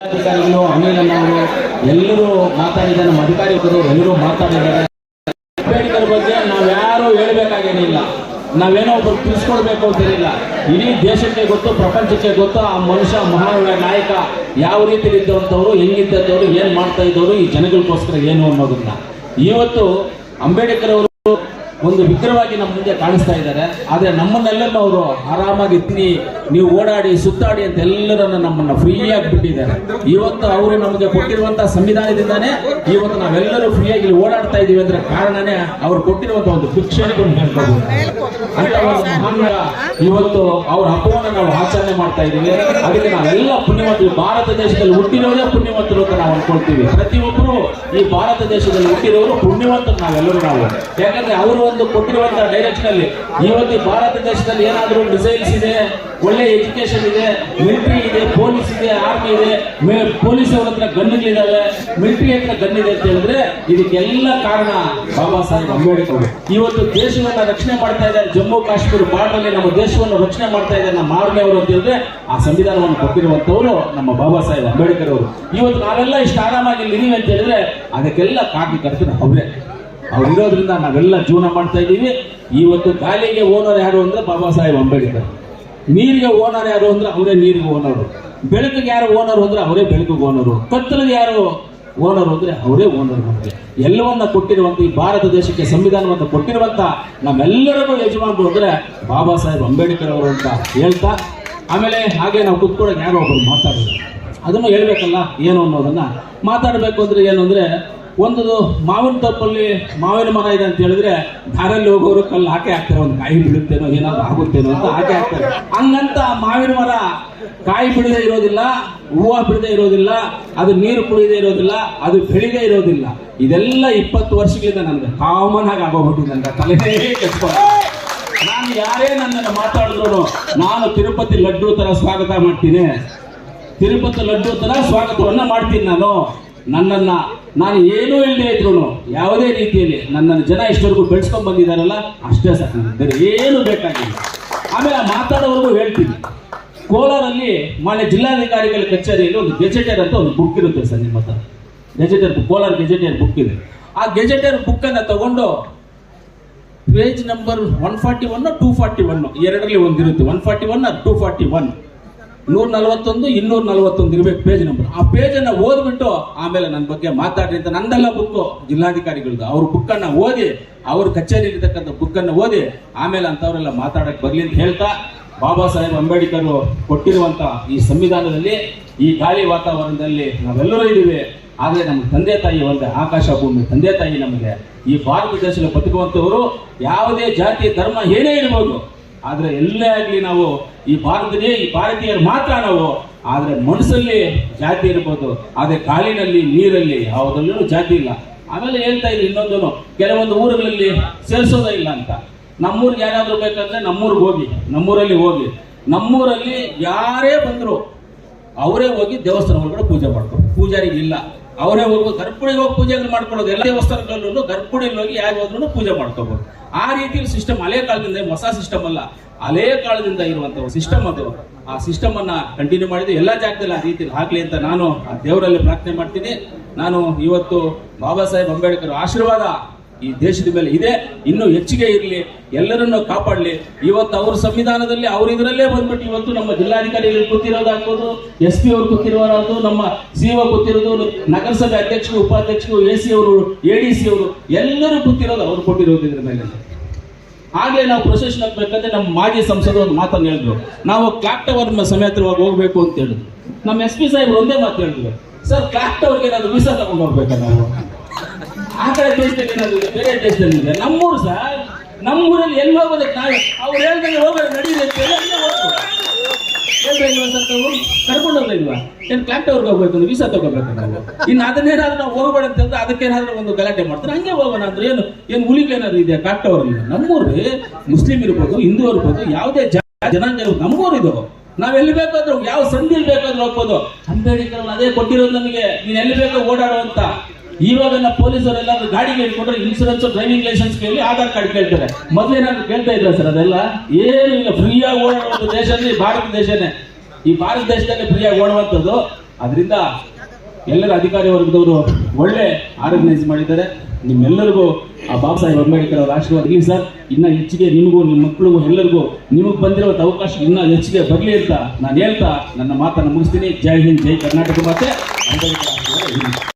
ಅಧಿಕಾರಿಗಳು ಅವರು ಎಲ್ಲರೂ ಮಾತಾಡಿದ್ದಾರೆ ನಮ್ಮ ಅಧಿಕಾರಿಗಳು ಎಲ್ಲರೂ ಮಾತಾಡಿದ್ದಾರೆ ಅಂಬೇಡ್ಕರ್ ಬಗ್ಗೆ ನಾವ್ಯಾರು ಹೇಳ್ಬೇಕಾಗೇನಿಲ್ಲ ನಾವೇನೋ ಒಬ್ಬರು ತಿಳಿಸ್ಕೊಡ್ಬೇಕು ಅಂತಿರಲಿಲ್ಲ ಇಡೀ ದೇಶಕ್ಕೆ ಗೊತ್ತು, ಪ್ರಪಂಚಕ್ಕೆ ಗೊತ್ತು, ಆ ಮನುಷ್ಯ ಮಹಾನ್ ನಾಯಕ ಯಾವ ರೀತಿ ಇದ್ದವಂಥವ್ರು ಹೆಂಗಿದ್ದವರು ಏನ್ ಮಾಡ್ತಾ ಇದ್ದವರು, ಈ ಜನಗಳಿಗೋಸ್ಕರ ಏನು ಅನ್ನೋದನ್ನ. ಇವತ್ತು ಅಂಬೇಡ್ಕರ್ ಅವರು ಒಂದು ವಿಗ್ರಹವಾಗಿ ನಮ್ಮ ಮುಂದೆ ಕಾಣಿಸ್ತಾ ಇದ್ದಾರೆ. ಆದ್ರೆ ನಮ್ಮನ್ನೆಲ್ಲರೂ ಅವರು ಆರಾಮಾಗಿ ತಿನ್ನಿ ನೀವು ಓಡಾಡಿ, ಸುತ್ತಾಡಿ ಅಂತ ಎಲ್ಲರನ್ನ ನಮ್ಮನ್ನ ಫ್ರೀಯಾಗಿ ಬಿಟ್ಟಿದ್ದಾರೆ. ಇವತ್ತು ಅವರು ನಮಗೆ ಕೊಟ್ಟಿರುವಂತಹ ಸಂವಿಧಾನದಿಂದಾನೆ ಇವತ್ತು ನಾವೆಲ್ಲರೂ ಫ್ರೀಯಾಗಿ ಇಲ್ಲಿ ಓಡಾಡ್ತಾ ಇದೀವಿ ಅಂದ್ರೆ ಕಾರಣನೇ ಅವ್ರು ಕೊಟ್ಟಿರುವಂತಹ ಒಂದು ಭಿಕ್ಷೆ ಇವತ್ತು ಅವ್ರ ಹಬ್ಬವನ್ನು ನಾವು ಆಚರಣೆ ಮಾಡ್ತಾ ಇದೀವಿ ಅದಕ್ಕೆ ನಾವೆಲ್ಲ ಪುಣ್ಯವಂತರು, ಭಾರತ ದೇಶದಲ್ಲಿ ಹುಟ್ಟಿರೋದೇ ಪುಣ್ಯವಂತರು ಅಂತ ನಾವು ಅನ್ಕೊಳ್ತೀವಿ. ಪ್ರತಿಯೊಬ್ಬರು ಈ ಭಾರತ ದೇಶದಲ್ಲಿ ಹುಟ್ಟಿರೋರು ಪುಣ್ಯವಂತರು ನಾವೆಲ್ಲರೂ ನಾವು. ಯಾಕಂದ್ರೆ ಅವರು ಒಂದು ಕೊಟ್ಟಿರುವಂತಹ ಡೈರೆಕ್ಷನ್ ಅಲ್ಲಿ ಇವತ್ತು ಭಾರತ ದೇಶದಲ್ಲಿ ಏನಾದರೂ ಮಿಸೈಲ್ಸ್ ಇದೆ ಒಳ್ಳೆ ಎಜುಕೇಶನ್ ಇದೆ, ಮಿಲಿಟರಿ ಇದೆ, ಪೊಲೀಸ್ ಇದೆ, ಆರ್ಮಿ ಇದೆ ಪೊಲೀಸ್ ಅವ್ರ ಹತ್ರ ಗನ್ಗಳಿದಾವೆ ಮಿಲಿಟರಿ ಹತ್ರ ಗನ್ ಇದೆ ಅಂತ ಹೇಳಿದ್ರೆ ಇದಕ್ಕೆಲ್ಲ ಕಾರಣ ಬಾಬಾ ಸಾಹೇಬ್ ಅಂಬೇಡ್ಕರ್. ಇವತ್ತು ದೇಶವನ್ನ ರಕ್ಷಣೆ ಮಾಡ್ತಾ ಇದ್ದಾರೆ, ಜಮ್ಮು ಕಾಶ್ಮೀರ ಬಾರ್ಡರ್ ನಮ್ಮ ದೇಶವನ್ನು ರಕ್ಷಣೆ ಮಾಡ್ತಾ ಇದ್ದಾರೆ ನಮ್ಮ ಆರ್ಮಿ ಅವರು ಅಂತ ಹೇಳಿದ್ರೆ ಆ ಸಂವಿಧಾನವನ್ನು ಕೊಟ್ಟಿರುವಂತವರು ನಮ್ಮ ಬಾಬಾ ಸಾಹೇಬ್ ಅಂಬೇಡ್ಕರ್ ಅವರು. ಇವತ್ತು ನಾವೆಲ್ಲ ಇಷ್ಟು ಆರಾಮಾಗಿ ಇದೀವಿ ಅಂತ ಹೇಳಿದ್ರೆ ಅದಕ್ಕೆಲ್ಲ ಕಾರಣಕರ್ತರು ಅವರೇ ಅವ್ರು ಇರೋದ್ರಿಂದ ನಾವೆಲ್ಲ ಜೀವನ ಮಾಡ್ತಾ ಇದ್ದೀವಿ. ಇವತ್ತು ಗಾಲಿಗೆ ಓನರ್ ಯಾರು ಅಂದ್ರೆ ಬಾಬಾ ಸಾಹೇಬ್ ಅಂಬೇಡ್ಕರ್. ನೀರಿಗೆ ಓನರ್ ಯಾರು ಅಂದ್ರೆ ಅವರೇ ನೀರಿಗೆ ಓನರು. ಬೆಳಕಿಗೆ ಯಾರು ಓನರ್ ಅಂದ್ರೆ ಅವರೇ ಬೆಳಕಿಗೆ ಓನರು. ಕತ್ತಲಿಗೆ ಯಾರು ಓನರ್ ಅಂದ್ರೆ ಅವರೇ ಓನರ್ ನಮಗೆ. ಎಲ್ಲವನ್ನ ಕೊಟ್ಟಿರುವಂತ ಈ ಭಾರತ ದೇಶಕ್ಕೆ ಸಂವಿಧಾನವನ್ನು ಕೊಟ್ಟಿರುವಂತ ನಮ್ಮೆಲ್ಲರಿಗೂ ಯಜಮಾನರು ಅಂದ್ರೆ ಬಾಬಾ ಸಾಹೇಬ್ ಅಂಬೇಡ್ಕರ್ ಅವರು ಅಂತ ಹೇಳ್ತಾ, ಆಮೇಲೆ ಹಾಗೆ ನಾವು ಕುತ್ಕೊಳ್ಳೋಕೆ ಯಾರೋ ಒಬ್ಬರು ಮಾತಾಡೋದು ಅದನ್ನು ಹೇಳ್ಬೇಕಲ್ಲ, ಏನು ಅನ್ನೋದನ್ನ ಮಾತಾಡಬೇಕು ಅಂದ್ರೆ ಏನು ಅಂದ್ರೆ ಒಂದು ಮಾವಿನ ತಪ್ಪಲ್ಲಿ ಮಾವಿನ ಮರ ಇದೆ ಅಂತ ಹೇಳಿದ್ರೆ ದಾರಲ್ಲಿ ಹೋಗೋರು ಕಲ್ಲು ಹಾಕಿ ಹಾಕ್ತಾರೆ, ಒಂದು ಕಾಯಿ ಬಿಡುತ್ತೇನೋ ಏನಾದ್ರು ಆಗುತ್ತೇನೋ ಅಂತ ಹಾಕಿ ಹಾಕ್ತಾರೆ. ಹಂಗಂತ ಮಾವಿನ ಮರ ಕಾಯಿ ಬಿಡದೆ ಇರೋದಿಲ್ಲ, ಹೂವು ಬಿಡದೆ ಇರೋದಿಲ್ಲ, ಅದು ನೀರು ಕುಡಿದೇ ಇರೋದಿಲ್ಲ, ಅದು ಬೆಳಿದೇ ಇರೋದಿಲ್ಲ. ಇದೆಲ್ಲ ಇಪ್ಪತ್ತು ವರ್ಷಗಳಿಂದ ನನಗೆ ಕಾಮನ್ ಆಗಿ ಆಗೋಗ್ಬಿಟ್ಟಿದೆ ನನ್ನ ತಲೆನೇ ನಾನು ಯಾರೇ ನನ್ನನ್ನು ಮಾತಾಡಿದ್ರು ನಾನು ತಿರುಪತಿ ಲಡ್ಡು ತರ ಸ್ವಾಗತ ಮಾಡ್ತೀನಿ. ತಿರುಪತಿ ಲಡ್ಡು ತರ ಸ್ವಾಗತವನ್ನ ಮಾಡ್ತೀನಿ ನಾನು. ನನ್ನನ್ನ ನಾನು ಏನೂ ಇಲ್ಲದೆ ಇದ್ರು ಯಾವುದೇ ರೀತಿಯಲ್ಲಿ ನನ್ನನ್ನು ಜನ ಇಷ್ಟವರೆಗೂ ಬೆಳೆಸ್ಕೊಂಡ್ ಬಂದಿದ್ದಾರಲ್ಲ ಅಷ್ಟೇ ನನಗೆ. ಬೇರೆ ಏನು ಬೇಕಾಗಿಲ್ಲ. ಆಮೇಲೆ ಮಾತಾಡೋವರೆಗೂ ಹೇಳ್ತೀನಿ. ಕೋಲಾರಲ್ಲಿ ಮಾನ್ಯ ಜಿಲ್ಲಾಧಿಕಾರಿಗಳ ಕಚೇರಿಯಲ್ಲಿ ಒಂದು ಗೆಜೆಟರ್ ಅಂತ ಒಂದು ಬುಕ್ ಇರುತ್ತೆ ಸರ್ ನಿಮ್ಮ ಹತ್ರ. ಗೆಜೆಟರ್ ಕೋಲಾರ ಗೆಜೆಟರ್ ಬುಕ್ ಇದೆ. ಆ ಗೆಜೆಟರ್ ಬುಕ್ ಅನ್ನ ತಗೊಂಡು page number one forty one two forty one ಎರಡರಲ್ಲಿ ಒಂದಿರುತ್ತೆ. One forty one two forty one ನೂರ ನಲವತ್ತೊಂದು ಇನ್ನೂರ ನಲವತ್ತೊಂದು ಇರಬೇಕು ಪೇಜ್ ನಂಬರ್ ಆ ಪೇಜ್ ಅನ್ನ ಓದ್ಬಿಟ್ಟು ಆಮೇಲೆ ನನ್ನ ಬಗ್ಗೆ ಮಾತಾಡ್ರಿ ಅಂತ ನಂದೆಲ್ಲ ಬುಕ್ ಜಿಲ್ಲಾಧಿಕಾರಿಗಳದ್ದು ಅವ್ರ ಬುಕ್ ಅನ್ನ ಓದಿ, ಅವ್ರ ಕಚೇರಿ ಬುಕ್ಕನ್ನು ಓದಿ, ಆಮೇಲೆ ಅಂಥವರೆಲ್ಲ ಮಾತಾಡಕ್ ಬರಲಿ ಅಂತ ಹೇಳ್ತಾ ಬಾಬಾ ಸಾಹೇಬ್ ಅಂಬೇಡ್ಕರ್ ಕೊಟ್ಟಿರುವಂತ ಈ ಸಂವಿಧಾನದಲ್ಲಿ, ಈ ಗಾಳಿ ವಾತಾವರಣದಲ್ಲಿ ನಾವೆಲ್ಲರೂ ಇದ್ದೀವಿ. ಆದರೆ ನಮ್ಮ ತಂದೆ ತಾಯಿ ಒಂದೇ ಆಕಾಶ ಭೂಮಿ, ತಂದೆ ತಾಯಿ ನಮಗೆ. ಈ ಭಾರತ ದೇಶದಲ್ಲಿ ಬದುಕುವಂಥವರು ಯಾವುದೇ ಜಾತಿ, ಧರ್ಮ ಏನೇ ಇರ್ಬೋದು ಆದ್ರೆ ಎಲ್ಲೇ ಆಗಲಿ ನಾವು ಈ ಭಾರತದೇ ಈ ಭಾರತೀಯರು ಮಾತ್ರ ನಾವು, ಆದರೆ ಮನಸ್ಸಲ್ಲಿ ಜಾತಿ ಇರ್ಬೋದು, ಆದರೆ ಕಾಲಿನಲ್ಲಿ ನೀರಲ್ಲಿ ಯಾವುದರಲ್ಲೂ ಜಾತಿ ಇಲ್ಲ. ಆಮೇಲೆ ಹೇಳ್ತಾ ಇದ್ರು ಇನ್ನೊಂದು ಕೆಲವೊಂದು ಊರುಗಳಲ್ಲಿ ಸೇರಿಸೋದೇ ಇಲ್ಲ ಅಂತ. ನಮ್ಮೂರಿಗೆ ಯಾರಾದರೂ ಬೇಕಂದ್ರೆ ನಮ್ಮೂರಿಗೆ ಹೋಗಿ, ನಮ್ಮೂರಲ್ಲಿ ಹೋಗಿ. ನಮ್ಮೂರಲ್ಲಿ ಯಾರೇ ಬಂದ್ರು ಅವರೇ ಹೋಗಿ ದೇವಸ್ಥಾನ ಒಳಗಡೆ ಪೂಜೆ ಮಾಡ್ಕೊಂಡು ಪೂಜಾರಿಗೆ ಇಲ್ಲ. ಅವರೇ ಹೋಗಿ ಗರ್ಭುಡಿಗೆ ಹೋಗಿ ಪೂಜೆ ಮಾಡ್ಕೊಳ್ಳೋದು. ಎಲ್ಲ ದೇವಸ್ಥಾನಗಳಲ್ಲೂ ಗರ್ಭುಡಿಯಲ್ಲಿ ಹೋಗಿ ಯಾರು ಹೋದ್ರೂ ಪೂಜೆ ಮಾಡ್ಕೋಬಹುದು ಆ ರೀತಿ ಸಿಸ್ಟಮ್ ಹಳೆ ಕಾಲದಿಂದ ಹೊಸ ಸಿಸ್ಟಮ್ ಅಲ್ಲ. ಹಳೆ ಕಾಲದಿಂದ ಇರುವಂತ ಸಿಸ್ಟಮ್ ಅದು. ಆ ಸಿಸ್ಟಮ್ ಅನ್ನ ಕಂಟಿನ್ಯೂ ಮಾಡಿದ್ರೆ ಎಲ್ಲಾ ಜಾಗದಲ್ಲಿ ಆ ರೀತಿಯಲ್ಲಿ ಹಾಕ್ಲಿ ಅಂತ ನಾನು ಆ ದೇವರಲ್ಲಿ ಪ್ರಾರ್ಥನೆ ಮಾಡ್ತೀನಿ. ನಾನು ಇವತ್ತು ಬಾಬಾ ಸಾಹೇಬ್ ಅಂಬೇಡ್ಕರ್ ಆಶೀರ್ವಾದ ಈ ದೇಶದ ಮೇಲೆ ಇದೆ, ಇನ್ನೂ ಹೆಚ್ಚಿಗೆ ಇರಲಿ, ಎಲ್ಲರನ್ನು ಕಾಪಾಡಲಿ. ಇವತ್ತು ಅವ್ರ ಸಂವಿಧಾನದಲ್ಲಿ ಅವ್ರ ಇದರಲ್ಲೇ ಬಂದ್ಬಿಟ್ಟು ಇವತ್ತು ನಮ್ಮ ಜಿಲ್ಲಾಧಿಕಾರಿಗಳು ಕೂತಿರೋದಾಗ್ಬೋದು, ಎಸ್ ಪಿ ಅವರು ಕೂತಿರೋರಾಗ್ಬೋದು, ನಮ್ಮ ಸಿ ಒ ಕೂತಿರೋದು, ನಗರಸಭೆ ಅಧ್ಯಕ್ಷರು, ಉಪಾಧ್ಯಕ್ಷರು, ಎ ಸಿ ಅವರು, ಎ ಡಿ ಸಿ ಅವರು, ಎಲ್ಲರೂ ಕೂತಿರೋದು ಅವ್ರು ಕೊಟ್ಟಿರೋದು ಇದ್ರ ಮೇಲೆ. ಹಾಗೆ ನಾವು ಪ್ರೊಸೆಷನ್ ಹಾಕ್ಬೇಕಂದ್ರೆ ನಮ್ಮ ಮಾಜಿ ಸಂಸದರು ಒಂದು ಮಾತನ್ನು ಹೇಳಿದ್ರು. ನಾವು ಕ್ಲಾಕ್ ಟವರ್ ಸಮೇತವಾಗಿ ಹೋಗ್ಬೇಕು ಅಂತ ಹೇಳಿದ್ರು. ನಮ್ಮ ಎಸ್ ಪಿ ಸಾಹೇಬ್ರು ಒಂದೇ ಮಾತು ಹೇಳಿದ್ರು. ಸರ್, ಕ್ಲಾಕ್ ಟವರ್ಗೆ ನಾನು ವೀಸಾ ತಗೊಂಡು ಹೋಗ್ಬೇಕಾ ನಾವು ಆ ಕಡೆ ದೇಶದಲ್ಲಿ ಏನಾದ್ರು ಬೇರೆ ದೇಶದಲ್ಲಿ ಇದೆ ನಮ್ಮೂರು ಸರ್ ನಮ್ಮೂರಲ್ಲಿ ಎಲ್ಲಿ ಹೋಗೋದಕ್ಕೆ ನಾವು? ಅವ್ರು ಹೇಳ್ದಂಗೆ ಹೋಗೋದು ನಡೀರಿ ಅಂತ ಕರ್ಕೊಂಡು ಹೋಗ್ತಾ ಇಲ್ವಾ? ಏನ್ ಕ್ಲಾಂಟ್ ಟವರ್ಗೆ ಹೋಗ್ಬೇಕು ಅಂದ್ರೆ ವೀಸಾ ತಗೋಬೇಕು ನಾವು ಇನ್ನು ಅದನ್ನೇನಾದ್ರೂ ನಾವು ಹೋಗ್ಬೇಡ ಅಂತ ಹೇಳಿದ್ರೆ ಅದಕ್ಕೇನಾದ್ರೂ ಒಂದು ಗಲಾಟೆ ಮಾಡ್ತಾರೆ. ಹಂಗೆ ಹೋಗೋಣ ಅಂದ್ರೆ ಏನು ಏನು ಏನಾದ್ರು ಇದೆಯಾ ಕ್ಲಾಂಟ್ ಅವ್ರಲ್ಲಿ ನಮ್ಮೂರು ಮುಸ್ಲಿಂ ಇರ್ಬೋದು, ಹಿಂದೂ ಇರ್ಬೋದು, ಯಾವುದೇ ಜನಾಂಗ ನಮ್ಮೂರು ಇದು. ನಾವ್ ಎಲ್ಲಿ ಬೇಕಾದ್ರೂ ಯಾವ ಸಂಧಿಲ್ ಬೇಕಾದ್ರೂ ಹೋಗ್ಬೋದು. ಅಂಬೇಡ್ಕರ್ ಅದೇ ಕೊಟ್ಟಿರೋದು ನಮಗೆ. ನೀನ್ ಎಲ್ಲಿ ಬೇಕೋ ಓಡಾಡುವಂತ ಇವಾಗ ಪೊಲೀಸರು ಪೊಲೀಸರೆಲ್ಲ ಗಾಡಿಗೆ ಕೇಳಿಕೊಂಡ್ರೆ ಇನ್ಸೂರೆನ್ಸ್ ಡ್ರೈವಿಂಗ್ ಲೈಸೆನ್ಸ್ ಕೇಳಿ ಆಧಾರ್ ಕಾರ್ಡ್ ಕೇಳ್ತಾರೆ. ಮೊದ್ಲೇನಾದ್ರು ಕೇಳ್ತಾ ಇದ್ರ ಸರ್ ಅದೆಲ್ಲ? ಏನು ಇಲ್ಲ ಫ್ರೀಯಾಗಿ ಓಡಾಡುವಂಥ ದೇಶ ಅಂದ್ರೆ ಭಾರತ ದೇಶನೇ. ಈ ಭಾರತ ದೇಶದಲ್ಲಿ ಫ್ರೀಯಾಗಿ ಓಡುವಂಥದ್ದು ಅದರಿಂದ ಎಲ್ಲರ ಅಧಿಕಾರಿ ವರ್ಗದವರು ಒಳ್ಳೆ ಆರ್ಗನೈಸ್ ಮಾಡಿದ್ದಾರೆ. ನಿಮ್ಮೆಲ್ಲರಿಗೂ ಆ ಬಾಬಾ ಸಾಹೇಬ್ ಅಂಬೇಡ್ಕರ್ ಅವರ ಆಶೀರ್ವಾದ. ಸರ್, ಇನ್ನ ಹೆಚ್ಚಿಗೆ ನಿಮಗೂ ನಿಮ್ಮ ಮಕ್ಕಳಿಗೂ ಎಲ್ಲರಿಗೂ ನಿಮಗೆ ಬಂದಿರುವಂಥ ಅವಕಾಶ ಇನ್ನ ಹೆಚ್ಚಿಗೆ ಬರಲಿ ಅಂತ ನಾನು ಹೇಳ್ತಾ ನನ್ನ ಮಾತನ್ನು ಮುಗಿಸ್ತೀನಿ. ಜೈ ಹಿಂದ್, ಜೈ ಕರ್ನಾಟಕ ಮಾತೆ. ಅಂಬೇಡ್ಕರ್.